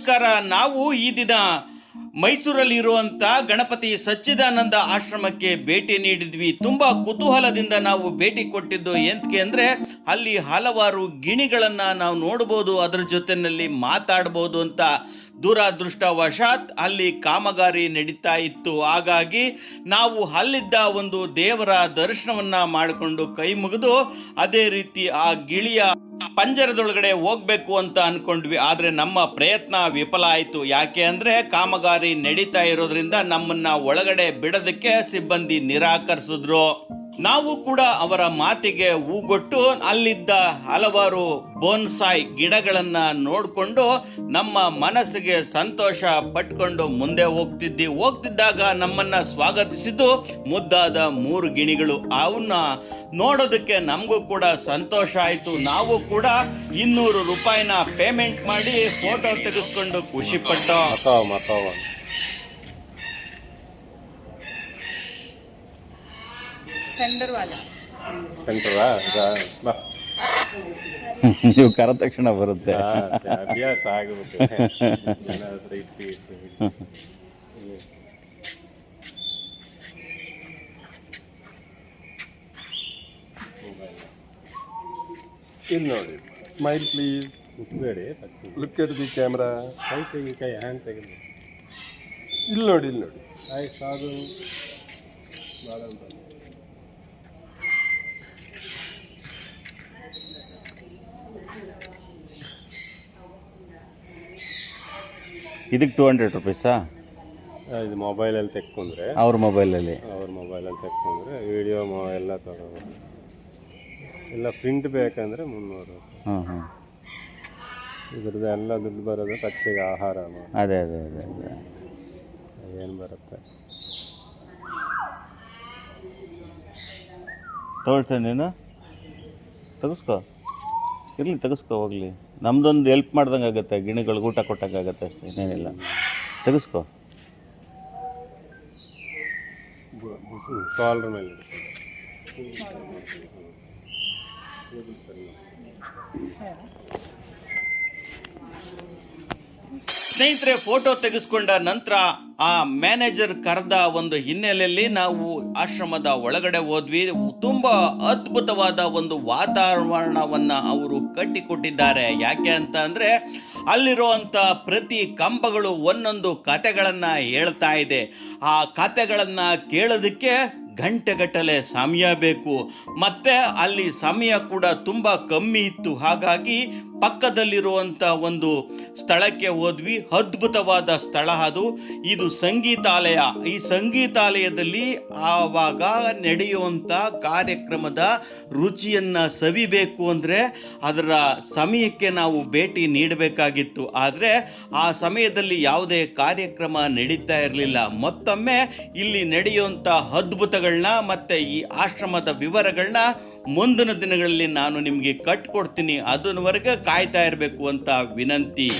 ನಮಸ್ಕಾರ. ನಾವು ಈ ದಿನ ಮೈಸೂರಲ್ಲಿರುವಂಥ ಗಣಪತಿ ಸಚ್ಚಿದಾನಂದ ಆಶ್ರಮಕ್ಕೆ ಭೇಟಿ ನೀಡಿದ್ವಿ. ತುಂಬ ಕುತೂಹಲದಿಂದ ನಾವು ಭೇಟಿ ಕೊಟ್ಟಿದ್ದು ಎಂತಕ್ಕೆ ಅಂದರೆ ಅಲ್ಲಿ ಹಲವಾರು ಗಿಣಿಗಳನ್ನು ನಾವು ನೋಡ್ಬೋದು, ಅದರ ಜೊತೆಯಲ್ಲಿ ಮಾತಾಡ್ಬೋದು ಅಂತ ದುರಾದೃಷ್ಟವಶಾತ್ ಅಲ್ಲಿ ಕಾಮಗಾರಿ ನಡೀತಾ ಇತ್ತು. ಹಾಗಾಗಿ ನಾವು ಅಲ್ಲಿದ್ದ ಒಂದು ದೇವರ ದರ್ಶನವನ್ನ ಮಾಡಿಕೊಂಡು ಕೈ ಮುಗಿದು ಅದೇ ರೀತಿ ಆ ಗಿಳಿಯ ಪಂಜರದೊಳಗಡೆ ಹೋಗ್ಬೇಕು ಅಂತ ಅನ್ಕೊಂಡ್ವಿ, ಆದ್ರೆ ನಮ್ಮ ಪ್ರಯತ್ನ ವಿಫಲ ಆಯಿತು. ಯಾಕೆ ಅಂದರೆ ಕಾಮಗಾರಿ ನಡೀತಾ ಇರೋದ್ರಿಂದ ನಮ್ಮನ್ನ ಒಳಗಡೆ ಬಿಡೋದಕ್ಕೆ ಸಿಬ್ಬಂದಿ ನಿರಾಕರಿಸಿದ್ರು. ನಾವು ಕೂಡ ಅವರ ಮಾತಿಗೆ ಹೂಗೊಟ್ಟು ಅಲ್ಲಿದ್ದ ಹಲವಾರು ಬೋನ್ಸಾಯ್ ಗಿಡಗಳನ್ನ ನೋಡಿಕೊಂಡು ನಮ್ಮ ಮನಸ್ಸಿಗೆ ಸಂತೋಷ ಪಟ್ಕೊಂಡು ಮುಂದೆ ಹೋಗ್ತಿದ್ದಿ ಹೋಗ್ತಿದ್ದಾಗ ನಮ್ಮನ್ನ ಸ್ವಾಗತಿಸಿದ್ದು ಮುದ್ದಾದ ಮೂರು ಗಿಣಿಗಳು. ಅವನ್ನ ನೋಡೋದಕ್ಕೆ ನಮಗೂ ಕೂಡ ಸಂತೋಷ ಆಯಿತು. ನಾವು ಕೂಡ ಇನ್ನೂರು ರೂಪಾಯಿನ ಪೇಮೆಂಟ್ ಮಾಡಿ ಫೋಟೋ ತೆಗೆಸ್ಕೊಂಡು ಖುಷಿ ಪಟ್ಟೋ. ಸೆಂಟರಾ ಬಾ ನೀವು ಕರ ತಕ್ಷಣ ಬರುತ್ತೆ. ಅಭ್ಯಾಸ ಆಗುತ್ತೆ. ಇಲ್ಲಿ ನೋಡಿ. ಸ್ಮೈಲ್ ಪ್ಲೀಸ್ ಬೇಡಿ ಲುಕ್ ಎಟ್ ದಿ ಕ್ಯಾಮ್ರಾ ಕೈ ತೆಗಿ ಕೈ ಹ್ಯಾಂಡ್ ತೆಗಿ ಇಲ್ಲಿ ನೋಡಿ ಇಲ್ಲಿ ನೋಡಿ. ಆಯ್ತು ಸಾಧು. ಭಾಳ ಇದಕ್ಕೆ ಟೂ ಹಂಡ್ರೆಡ್ ರುಪೀಸಾ ಇದು ಮೊಬೈಲಲ್ಲಿ ತೆಕ್ಕೊಂಡ್ರೆ. ಅವ್ರ ಮೊಬೈಲಲ್ಲಿ ಅವ್ರ ಮೊಬೈಲಲ್ಲಿ ತೆಕ್ಕೊಂಡ್ರೆ ವಿಡಿಯೋ ಎಲ್ಲ ತಗೋಬೋದು. ಇಲ್ಲ ಪ್ರಿಂಟ್ ಬೇಕಂದರೆ ಮುನ್ನೂರು. ಹಾಂ ಹಾಂ ಇದ್ರದ್ದು ಎಲ್ಲ ದುಡ್ಡು ಬರೋದು ಪಕ್ಷಿಗೆ ಆಹಾರ ಅದೇ ಅದೇ ಅದೇ ಅದೇ. ಏನು ಬರುತ್ತೆ? ತೋರಿಸ್ತೇನೆ ನೀನು. ತೆಗೆಸ್ಕೋ. ಇರಲಿ ತೆಗೆಸ್ಕೋ ಹೋಗಲಿ? ನಮ್ಮದೊಂದು ಹೆಲ್ಪ್ ಮಾಡ್ದಂಗೆ ಆಗುತ್ತೆ ಗಿಣಿಗಳಿಗೆ ಊಟ ಕೊಟ್ಟಂಗಾಗತ್ತೆ ಅಷ್ಟೇ ಇನ್ನೇನಿಲ್ಲ ತೆಗೆಸ್ಕೋ. ಮೇಲೆ ಸ್ನೇಹಿತರೆ ಫೋಟೋ ತೆಗೆಸ್ಕೊಂಡ ನಂತರ ಆ ಮ್ಯಾನೇಜರ್ ಕರೆದ ಒಂದು ಹಿನ್ನೆಲೆಯಲ್ಲಿ ನಾವು ಆಶ್ರಮದ ಒಳಗಡೆ ಹೋದ್ವಿ. ತುಂಬ ಅದ್ಭುತವಾದ ಒಂದು ವಾತಾವರಣವನ್ನ ಅವರು ಕಟ್ಟಿಕೊಟ್ಟಿದ್ದಾರೆ. ಯಾಕೆ ಅಂತ ಅಂದರೆ ಅಲ್ಲಿರುವಂಥ ಪ್ರತಿ ಕಂಬಗಳು ಒಂದೊಂದು ಕತೆಗಳನ್ನು ಹೇಳ್ತಾ ಇದೆ. ಆ ಕತೆಗಳನ್ನ ಕೇಳೋದಕ್ಕೆ ಗಂಟೆಗಟ್ಟಲೆ ಸಮಯ ಬೇಕು. ಮತ್ತೆ ಅಲ್ಲಿ ಸಮಯ ಕೂಡ ತುಂಬ ಕಮ್ಮಿ ಇತ್ತು. ಹಾಗಾಗಿ ಪಕ್ಕದಲ್ಲಿರುವಂಥ ಒಂದು ಸ್ಥಳಕ್ಕೆ ಹೋದ್ವಿ. ಅದ್ಭುತವಾದ ಸ್ಥಳ ಅದು. ಇದು ಸಂಗೀತಾಲಯ. ಈ ಸಂಗೀತಾಲಯದಲ್ಲಿ ಆವಾಗ ನಡೆಯುವಂಥ ಕಾರ್ಯಕ್ರಮದ ರುಚಿಯನ್ನು ಸವಿಬೇಕು ಅಂದರೆ ಅದರ ಸಮಯಕ್ಕೆ ನಾವು ಭೇಟಿ ನೀಡಬೇಕಾಗಿತ್ತು. ಆದರೆ ಆ ಸಮಯದಲ್ಲಿ ಯಾವುದೇ ಕಾರ್ಯಕ್ರಮ ನಡೀತಾ ಇರಲಿಲ್ಲ. ಮತ್ತೊಮ್ಮೆ ಇಲ್ಲಿ ನಡೆಯುವಂಥ ಅದ್ಭುತಗಳನ್ನ ಮತ್ತು ಈ ಆಶ್ರಮದ ವಿವರಗಳನ್ನ ಮುಂದಿನ ದಿನಗಳಲ್ಲಿ ನಾನು ನಿಮಗೆ ಕಟ್ಕೊಡ್ತೀನಿ. ಅದನ್ನವರೆಗೆ ಕಾಯ್ತಾ ಇರಬೇಕು ಅಂತ ವಿನಂತಿ.